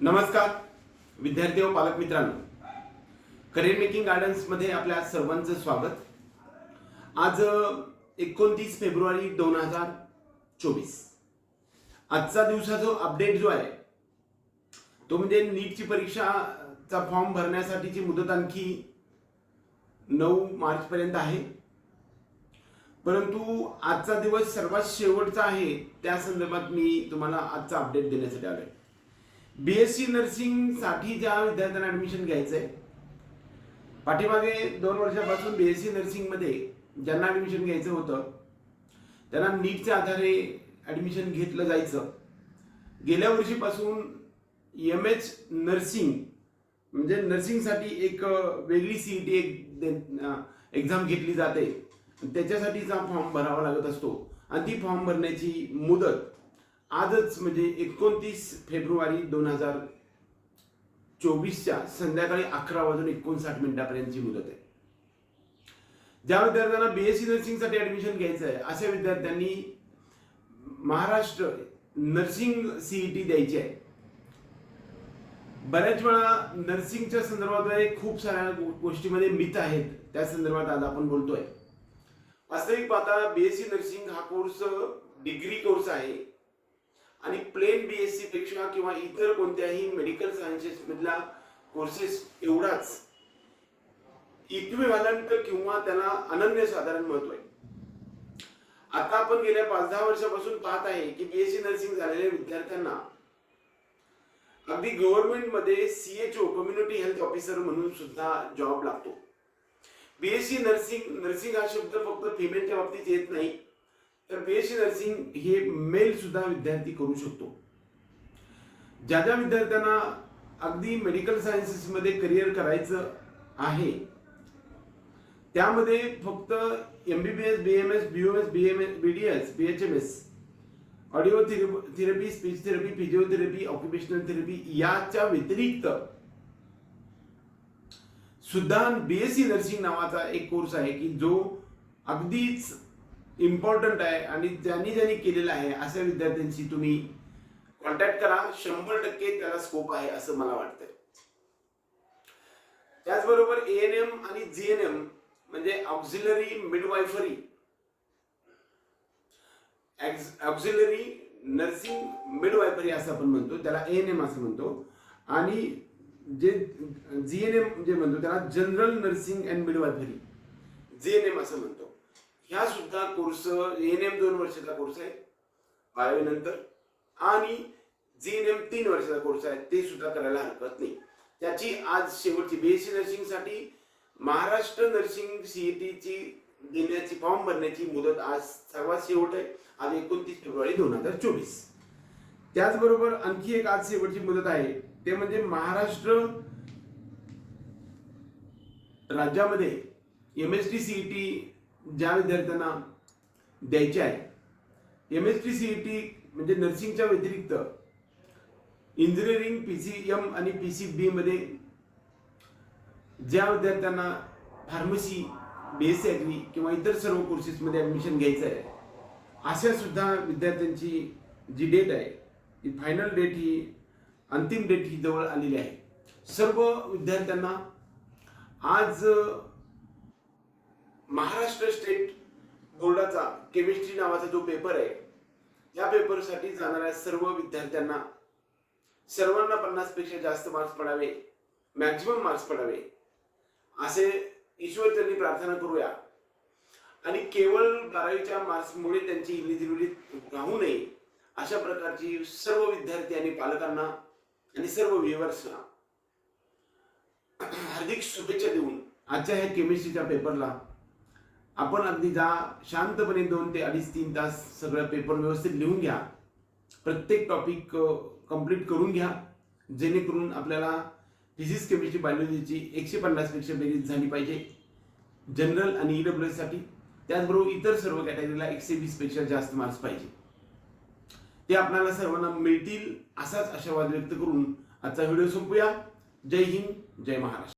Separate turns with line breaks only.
नमस्कार विद्यार्थी व पालक मित्रांनो. करिअर मेकिंग गार्डन्समध्ये आपल्या सर्वांचं स्वागत. आज एकोणतीस फेब्रुवारी दोन हजार चोवीस. आजचा दिवसा जो अपडेट जो आहे तो म्हणजे नीटची परीक्षाचा फॉर्म भरण्यासाठीची मुदत आणखी नऊ मार्चपर्यंत आहे. परंतु आजचा दिवस सर्वात शेवटचा आहे त्या संदर्भात मी तुम्हाला आजचा अपडेट देण्यासाठी आलो आहे एस सी नर्सिंगसाठी ज्या विद्यार्थ्यांना ॲडमिशन घ्यायचं आहे पाठीमागे दोन वर्षापासून बी एस सी नर्सिंगमध्ये ज्यांना ॲडमिशन घ्यायचं होतं त्यांना नीटच्या आधारे ॲडमिशन घेतलं जायचं. गेल्या वर्षीपासून एम एच नर्सिंग म्हणजे नर्सिंगसाठी एक वेगळी सी टी एक एक्झाम घेतली जाते. त्याच्यासाठीचा फॉर्म भरावा लागत असतो. आणि ती फॉर्म भरण्याची मुदत आजच म्हणजे एकोणतीस फेब्रुवारी दोन हजार चोवीसच्या संध्याकाळी अकरा वाजून एकोणसाठ मिनिटापर्यंतची मुदत आहे. ज्या विद्यार्थ्यांना बीएससी नर्सिंगसाठी ऍडमिशन घ्यायचं आहे अशा विद्यार्थ्यांनी महाराष्ट्र नर्सिंग सीईटी द्यायची आहे. बऱ्याच वेळा नर्सिंगच्या संदर्भाद्वारे खूप साऱ्या गोष्टीमध्ये मिथ आहेत त्या संदर्भात आज आपण बोलतोय. वास्तविक पाहता बीएससी नर्सिंग हा कोर्स डिग्री कोर्स आहे. आणि प्लेन बीएससी पेक्षा किंवा इतर कोणत्याही मेडिकल सायन्सेस मधला कोर्सेस एवढाच इक्विव्हॅलंट किंवा त्याला अनन्य साधारण महत्त्व आहे. आता आपण गेल्या पाच दहा वर्षापासून पाहत आहे की बीएससी नर्सिंग झालेल्या विद्यार्थ्यांना अगदी गव्हर्नमेंटमध्ये सीएचओ कम्युनिटी हेल्थ ऑफिसर म्हणून सुद्धा जॉब लागतो. बीएससी नर्सिंग नर्सिंग हा शब्द फक्त फिमेलच्या बाबतीत येत नाही. तर बीएससी नर्सिंग हे मेल सुद्धा विद्यार्थी करू शकतो. ज्या ज्या विद्यार्थ्यांना अगदी मेडिकल सायन्सेस मध्ये करिअर करायचं आहे त्यामध्ये फक्त MBBS BMS BOS BMS BDS S audio therapy speech therapy physiotherapy occupational therapy याच्या व्यतिरिक्त सुद्धा बीएससी नर्सिंग नावाचा एक कोर्स आहे की जो अगदीच इम्पॉर्टंट आहे आणि ज्यांनी ज्यांनी केलेलं आहे अशा विद्यार्थ्यांशी तुम्ही कॉन्टॅक्ट करा. शंभर टक्के त्याला स्कोप आहे असं मला वाटतंय. त्याचबरोबर ए एन एम आणि जी एन एम म्हणजे auxiliary midwifery auxiliary nursing midwifery असं आपण म्हणतो त्याला ए एन एम असं म्हणतो. आणि जे जी एन एम जे म्हणतो त्याला general nursing and midwifery G N M असं म्हणतो. ह्या सुद्धा कोर्स एन एम दोन वर्षाचा कोर्स आहे बारावी नंतर. आणि जी एन एम तीन वर्षाचा कोर्स आहे ते सुद्धा करायला हरकत नाही. त्याची आज शेवटची बीएससी नर्सिंगसाठी महाराष्ट्र नर्सिंग सीईटीची देण्याची फॉर्म भरण्याची मुदत आज सर्वात शेवट आहे आज एकोणतीस फेब्रुवारी दोन हजार चोवीस. त्याचबरोबर आणखी एक आज शेवटची मुदत आहे ते म्हणजे महाराष्ट्र राज्यामध्ये एम एस टी सीईटी ज्या विद्यार्थ्यांना द्यायचे आहे एम एस टी सीईटी म्हणजे नर्सिंगच्या व्यतिरिक्त इंजिनिअरिंग पी सी एम आणि पी सी बी मध्ये ज्या विद्यार्थ्यांना pharmacy B S C agri किंवा इतर सर्व कोर्सेसमध्ये ॲडमिशन घ्यायचं आहे अशा सुद्धा विद्यार्थ्यांची जी डेट आहे ती फायनल डेट ही अंतिम डेट ही जवळ आलेली आहे. सर्व विद्यार्थ्यांना आज महाराष्ट्र स्टेट बोर्डाचा केमिस्ट्री नावाचा जो पेपर आहे या पेपरसाठी जाणाऱ्या सर्व विद्यार्थ्यांना सर्वांना पन्नासपेक्षा जास्त मार्क्स पडावे मॅक्झिमम मार्क्स पडावे असे ईश्वर त्यांनी प्रार्थना करूया. आणि केवळ बारावीच्या मार्क्समुळे त्यांची इलिजिबिलिटी राहू नये अशा प्रकारची सर्व विद्यार्थी आणि पालकांना आणि सर्व व्ह्युअर्सना हार्दिक शुभेच्छा देऊन आजच्या ह्या केमिस्ट्रीच्या पेपरला आपण अगदी जा शांतपणे दोन ते अडीच तीन तास सगळं पेपर व्यवस्थित लिहून घ्या. प्रत्येक टॉपिक कंप्लीट करून घ्या. जेणेकरून आपल्याला फिजिक्स केमिस्ट्री बायोलॉजीची एकशे पन्नासपेक्षा बेरीज झाली पाहिजे. जनरल आणि ईडब्ल्यू साठी. त्याचबरोबर इतर सर्व कॅटेगरीला एकशे वीसपेक्षा जास्त मार्क्स पाहिजे. ते आपल्याला सर्वांना मिळतील असाच आशावाद व्यक्त करून आजचा व्हिडिओ संपूया. जय हिंद जय महाराष्ट्र.